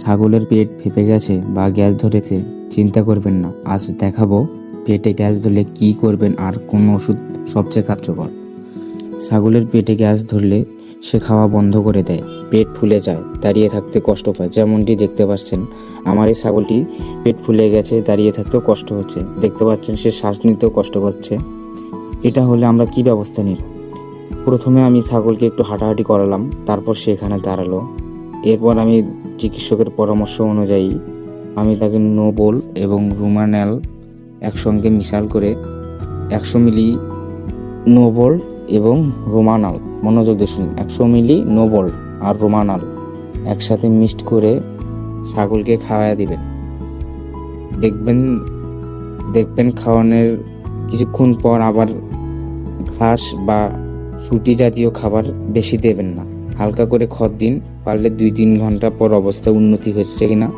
ছাগলের পেট ফেপে গেছে বা গ্যাস ধরেছে, চিন্তা করবেন না, আজ দেখাবো পেটে গ্যাস ধরলে কি করবেন আর কোন ওষুধ সবচেয়ে কার্যকর। ছাগলের পেটে গ্যাস ধরলে সে খাওয়া বন্ধ করে দেয়, পেট ফুলে যায়, দাঁড়িয়ে থাকতে কষ্ট পায়, যেমনটি দেখতে পাচ্ছেন। আমার এই ছাগলটি পেট ফুলে গেছে, দাঁড়িয়ে থাকতেও কষ্ট হচ্ছে, দেখতে পাচ্ছেন সে শ্বাস নিতেও কষ্ট পাচ্ছে। এটা হলে আমরা কি ব্যবস্থা নিব? প্রথমে আমি ছাগলকে একটু হাঁটাহাঁটি করালাম, তারপর সে এখানে দাঁড়াল। এরপর আমি চিকিৎসকের পরামর্শ অনুযায়ী আমি তাকে নোবল এবং রুমানাল একসঙ্গে মিশাল করে একশো মিলি নোবল এবং রোমানাল, মনোযোগ দিয়ে শুনুন, একশো মিলি নোবল আর রোমানাল একসাথে মিক্সড করে ছাগলকে খাওয়া দিবেন। দেখবেন দেখবেন খাওয়ানোর কিছুক্ষণ পর আবার ঘাস বা সুটি জাতীয় খাবার বেশি দেবেন না। হালকা করে খড় দিন পারলে দুই তিন ঘণ্টা পর অবস্থা উন্নতি হচ্ছে কিনা?